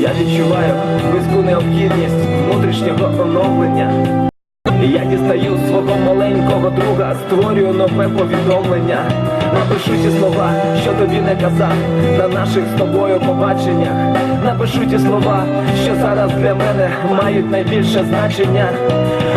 Я відчуваю близьку необхідність внутрішнього оновлення. Я дістаю маленького друга, створюю нове повідомлення. Напишу ті слова, що тобі не казав на наших з тобою побаченнях. Напишу ті слова, що зараз для мене мають найбільше значення.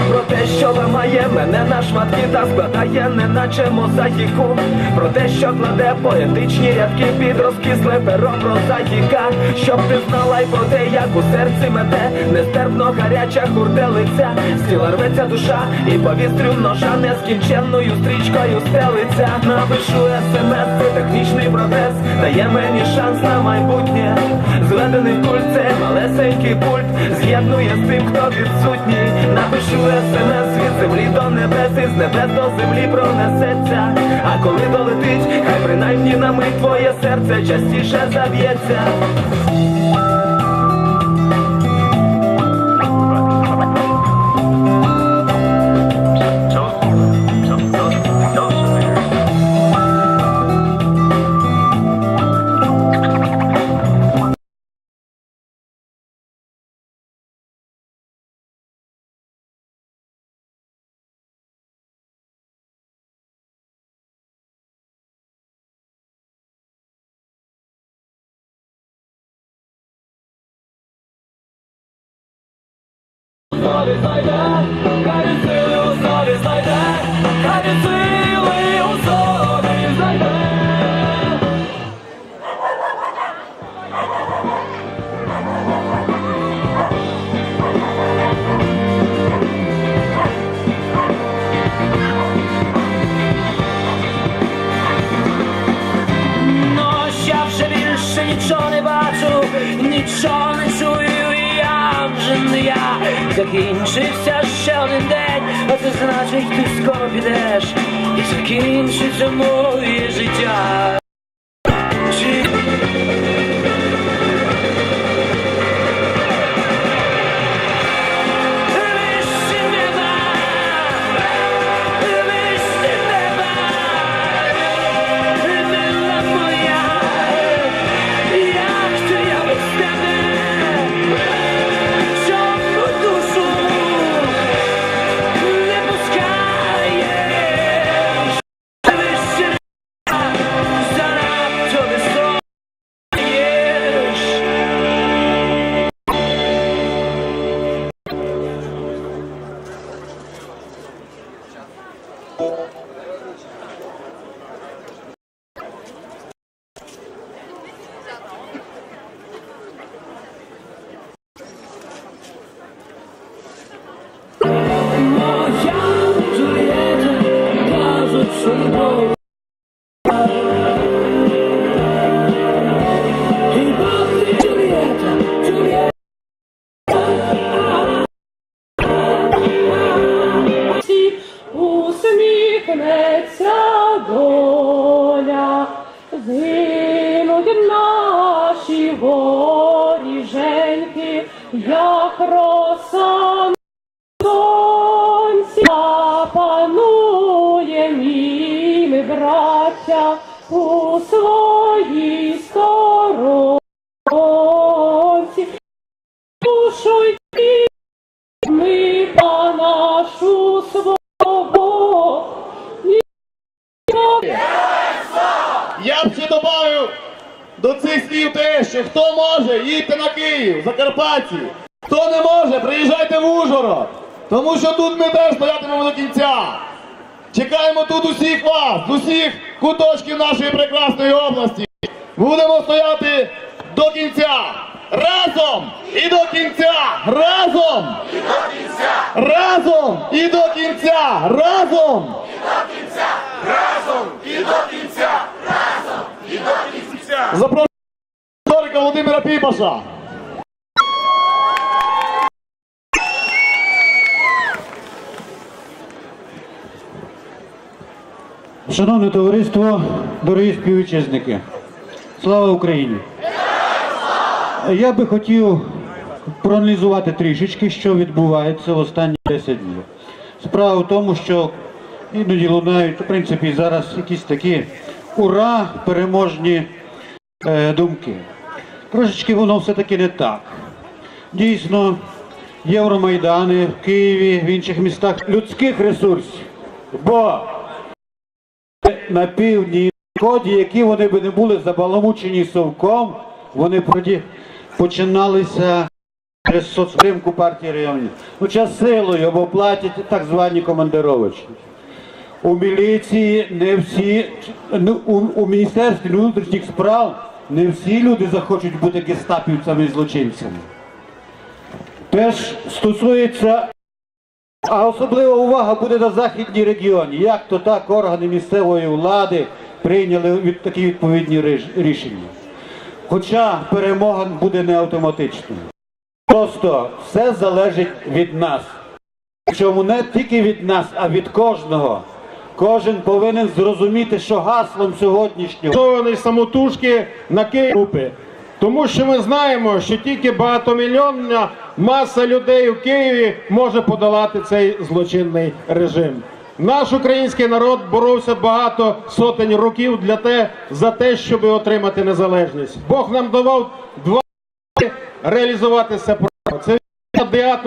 Про те, що ламає мене на шматки та складає, неначе мозаїку. Про те, що кладе поетичні рядки під розкисле перо прозаїка. Щоб ти знала й про те, як у серці мете нестерпно гаряча хурделиця. З тіла рветься душа і повістрю ножа нескінченною стрічкою стелиться. Напишу смс, це технічний протез, дає мені шанс на майбутнє. Зведений культ, це малесенький пульт, з'єднує з тим, хто відсутній. Напишу смс від землі до небес, і з небес до землі пронесеться. А коли долетить, хай принаймні на мить твоє серце частіше заб'ється. Polizei der Geist. Закінчився ще один день, а це значить, ти скоро підеш, і закінчиться моє усміхнеться доля, згинуть наші воріженьки, як роса панує ми, браття, у своїй сторонці. Ще додав до цих слів те, що хто може, їдьте на Київ, Закарпатті. Хто не може, приїжджайте в Ужгород. Тому що тут ми теж стоятимемо до кінця. Чекаємо тут усіх вас, з усіх куточків нашої прекрасної області. Будемо стояти до кінця. Разом і до кінця! Разом! І до кінця! Разом і до кінця! Разом! і до Запрошую історика Володимира Піпаша. Шановне товариство, дорогі співвітчизники, слава Україні! Я би хотів проаналізувати трішечки, що відбувається в останні 10 днів. Справа в тому, що іноді лунають, в принципі, зараз якісь такі ура, переможні е, думки. Трошечки воно все-таки не так. Дійсно, Євромайдани в Києві, в інших містах людських ресурсів. Бо на півдні і сході, які вони би не були забаламучені совком, вони проді починалися через соцпримку партії районів. Ну, час силою, або платять так звані командировочні. У міліції не всі, ну, у, у Міністерстві внутрішніх справ не всі люди захочуть бути гестапівцями і злочинцями. Теж стосується, а особлива увага буде на західній регіоні. Як то так органи місцевої влади прийняли від, такі відповідні рішення. Хоча перемога буде не автоматичною. Просто все залежить від нас. Причому не тільки від нас, а від кожного. Кожен повинен зрозуміти, що гаслом сьогоднішнього самотужки на групи. Тому що ми знаємо, що тільки багатомільйонна маса людей у Києві може подолати цей злочинний режим. Наш український народ боровся багато сотень років для те, за те, щоб отримати незалежність. Бог нам давав два роки реалізувати це право. Це в 9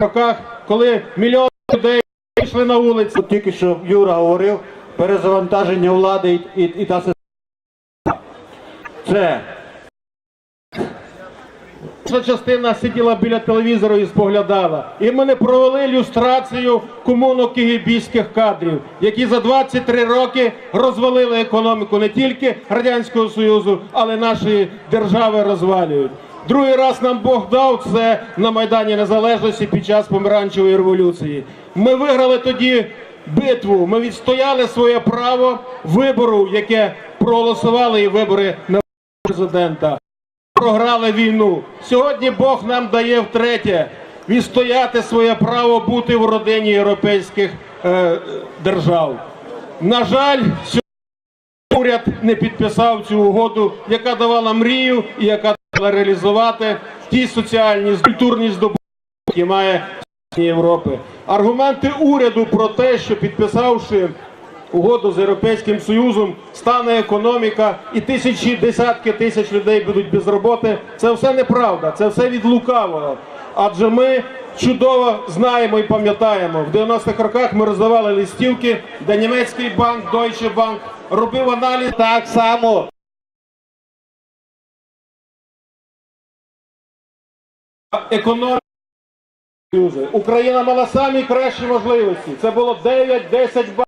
роках, коли мільйони людей вийшли на вулиці. Тільки що Юра говорив, перезавантаження влади і, і, і та система. Це Перша частина сиділа біля телевізору і споглядала. І ми не провели люстрацію комуно-кигибійських кадрів, які за 23 роки розвалили економіку не тільки Радянського Союзу, але нашої держави розвалюють. Другий раз нам Бог дав це на Майдані Незалежності під час помаранчевої революції. Ми виграли тоді битву. Ми відстояли своє право вибору, яке проголосували і вибори на президента програли війну. Сьогодні Бог нам дає втретє відстояти своє право бути в родині європейських е, держав. На жаль, сьогодні уряд не підписав цю угоду, яка давала мрію і яка давала реалізувати ті соціальні культурні здобутки, які має Європи. Аргументи уряду про те, що підписавши угоду з Європейським Союзом, стане економіка і тисячі, десятки тисяч людей будуть без роботи. Це все неправда, це все від лукавого. Адже ми чудово знаємо і пам'ятаємо, в 90-х роках ми роздавали листівки, де німецький банк, Deutsche Bank робив аналіз так само. Економіка Україна мала самі кращі можливості. Це було 9-10 балів.